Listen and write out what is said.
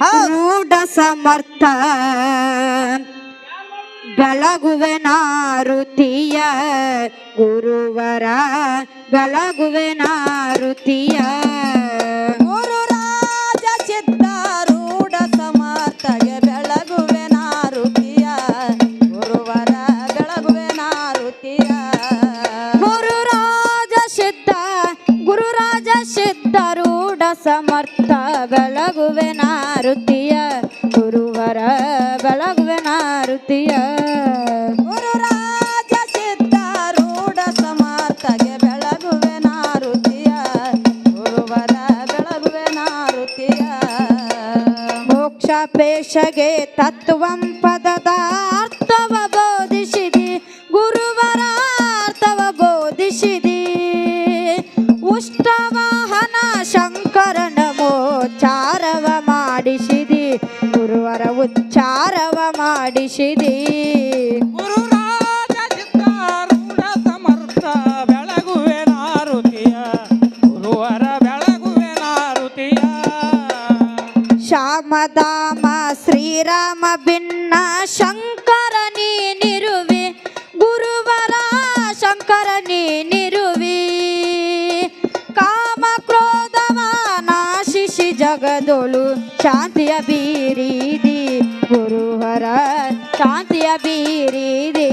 ರೂಢ ಸಮರ್ಥ. ಬೆಳಗುವೆ ನಾರುತಿಯ ಗುರುವರ ಬೆಳಗುವೆ ನಾರುತಿಯ. ಗುರು ರಾಜ ಸಿದ್ಧಾರೂಢ ಸಮರ್ಥಗೆ ಬೆಳಗುವೆ ನಾರುತಿಯ ಗುರುವರ, ಬೆಳಗುವೆ ನಾರುತಿಯ. ಗುರು ರಾಜ ಸಿದ್ಧ ಸಮರ್ಥ ಬೆಳಗುವೆ ನಾರುತಿಯ ಗುರುವರ ಬೆಳಗುವೆ ನಾರುತಿಯ. ಗುರು ರಾಜ ಸಿದ್ಧಾರೂಢ ಸಮರ್ಥಗೆ ಬೆಳಗುವೆ ನಾರುತಿಯ ಗುರುವರ ಬೆಳಗುವೆ ನಾರುತಿಯ. ಮೋಕ್ಷ ಪೇಶಗೆ ತತ್ವಂ ಪದದ ಅರ್ಥವ ಬೋಧಿಸಿದಿ ಗುರುವರ ಅರ್ಥವ ಬೋಧಿಸಿದಿ. ಶಂಕರನ ಮೋಚಾರವ ಮಾಡಿಸಿದಿ ಗುರುವರ ಉಚ್ಚಾರವ ಮಾಡಿಸಿದಿ. ಶಾಮದಾಮ ಶ್ರೀರಾಮ ಭಿನ್ನ ಶಂಕರ ನೀನಿರುವೆ ಗುರುವರ ಶಂಕರ ನೀನಿರುವಿ ಜಗದೊಳು ಶಾಂತಿಯ ಬೀರಿದಿ ಗುರುಹರ ಶಾಂತಿಯ ಬೀರಿದಿ.